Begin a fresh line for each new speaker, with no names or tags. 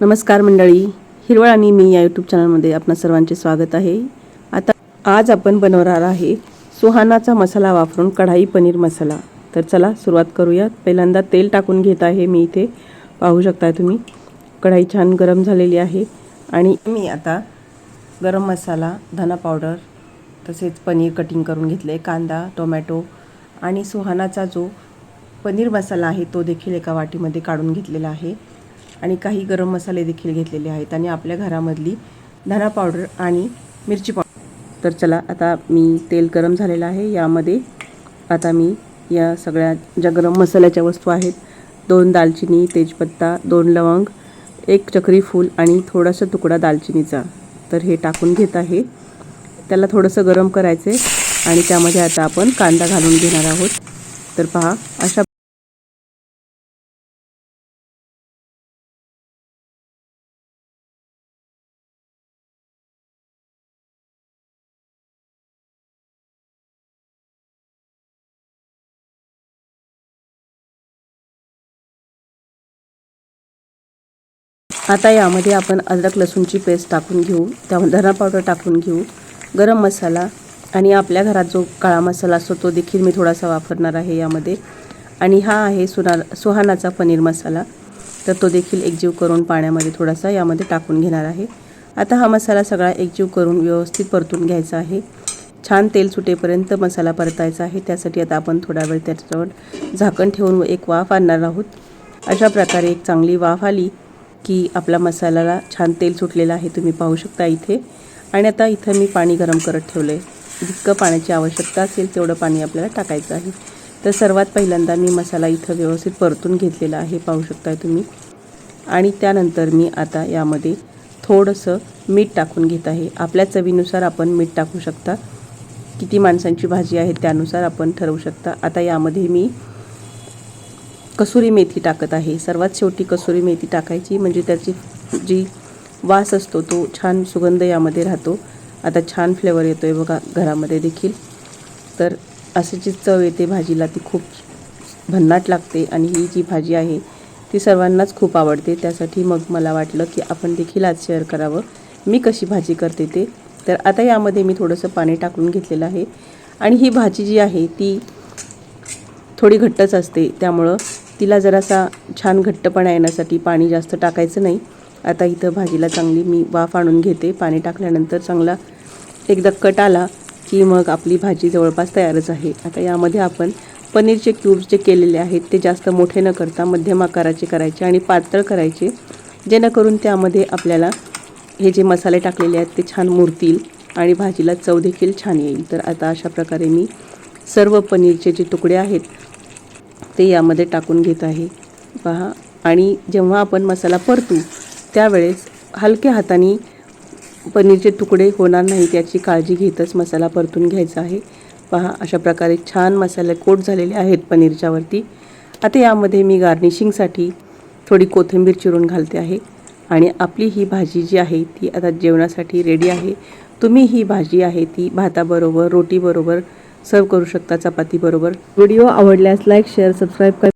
नमस्कार मंडळी हिरवळ आणि मी या यूट्यूब चॅनलमध्ये आपणा सर्वांचे स्वागत आहे. आता आज आपण बनवणार आहे सुहानाचा मसाला वापरून कढाई पनीर मसाला. तर चला सुरुवात करूयात. पहिल्यांदा तेल टाकून घेत आहे मी इथे. पाहू शकता तुम्ही कढाई छान गरम झालेली आहे. आणि मी आता गरम मसाला धना पावडर तसेच पनीर कटिंग करून घेतले कांदा टोमॅटो आणि सुहानाचा जो पनीर मसाला आहे तो देखील एका वाटीमध्ये काढून घेतलेला आहे. आणि काही गरम मसाले देखील घेतलेले आहेत आणि आपल्या घरामधली धना पावडर आणि मिरची पावडर. तर चला आता मी तेल गरम झालेलं आहे. यामध्ये आता मी या सगळ्या ज्या गरम मसाल्याच्या वस्तू आहेत दोन दालचिनी तेजपत्ता दोन लवंग एक चक्री फूल आणि थोडासा तुकडा दालचिनीचा. तर हे टाकून घेत आहे. त्याला थोडंसं गरम करायचं आहे आणि त्यामध्ये आता आपण कांदा घालून घेणार आहोत. तर पहा अशा आता यामध्ये आपण अद्रक लसूणची पेस्ट टाकून घेऊ त्यामध्ये धना पावडर टाकून घेऊ गरम मसाला आणि आपल्या घरात जो काळा मसाला असतो तो देखील मी थोडासा वापरणार आहे यामध्ये. आणि हा आहे सुना सुहानाचा पनीर मसाला. तर तो देखील एकजीव करून पाण्यामध्ये थोडासा यामध्ये टाकून घेणार आहे. आता हा मसाला सगळा एकजीव करून व्यवस्थित परतून घ्यायचा आहे. छान तेल सुटेपर्यंत मसाला परतायचा आहे. त्यासाठी आता आपण थोडा वेळ त्याच्यावर झाकण ठेवून एक वाफ आणणार आहोत. अशा प्रकारे एक चांगली वाफ आली की आपला मसाल्याला छान तेल सुटलेलं आहे तुम्ही पाहू शकता इथे. आणि आता इथं मी पाणी गरम करत ठेवलं आहे जितकं पाण्याची आवश्यकता असेल तेवढं पाणी आपल्याला टाकायचं आहे. तर सर्वात पहिल्यांदा मी मसाला इथं व्यवस्थित परतून घेतलेला आहे पाहू शकताय तुम्ही. आणि त्यानंतर मी आता यामध्ये थोडंसं मीठ टाकून घेत आहे. आपल्या चवीनुसार आपण मीठ टाकू शकता. किती माणसांची भाजी आहे त्यानुसार आपण ठरवू शकता. आता यामध्ये मी कसुरी मेथी टाकत आहे. सर्वात शेवटी कसुरी मेथी टाकायची. म्हणजे त्याची जी वास असतो तो छान सुगंध यामध्ये राहतो. आता छान फ्लेवर येतो आहे बघा घरामध्ये देखील. तर अशी जी चव येते भाजीला ती खूप भन्नाट लागते. आणि ही जी भाजी आहे ती सर्वांनाच खूप आवडते. त्यासाठी मग मला वाटलं की आपण देखील आज शेअर करावं. मी कशी भाजी करते ते. तर आता यामध्ये मी थोडंसं पाणी टाकून घेतलेलं आहे. आणि ही भाजी जी आहे ती थोडी घट्टच असते. त्यामुळं तिला जरासा छान घट्टपणा येण्यासाठी पाणी जास्त टाकायचं नाही. आता इथं भाजीला चांगली मी वाफ आणून घेते. पाणी टाकल्यानंतर चांगला एकदा कट आला की मग आपली भाजी जवळपास तयारच आहे. आता यामध्ये आपण पनीरचे क्यूब्स जे केलेले आहेत ते जास्त मोठे न करता मध्यम आकाराचे करायचे आणि पातळ करायचे जेणेकरून त्यामध्ये आपल्याला हे जे मसाले टाकलेले आहेत ते छान मुरतील आणि भाजीला चव देखील छान येईल. तर आता अशा प्रकारे मी सर्व पनीरचे जे तुकडे आहेत ते यामध्ये टाकून घेत आहे. पहा. आणि जेव्हा आपण मसाला परतू त्यावेळेस हलक्या हाताने पनीरचे तुकडे होणार नाहीत याची काळजी घेतच मसाला परतून घ्यायचा आहे. पहा अशा प्रकारे छान मसाले कोट झालेले आहेत पनीरच्यावरती आता यामध्ये मी गार्निशिंगसाठी थोडी कोथिंबीर चिरून घालते आहे. आणि आपली ही भाजी जी आहे ती आता जेवणासाठी रेडी आहे. तुम्ही ही भाजी आहे ती भाताबरोबर रोटीबरोबर सर्व करू शकता चपातीबरोबर. व्हिडिओ आवडल्यास लाईक शेअर सबस्क्राईब कर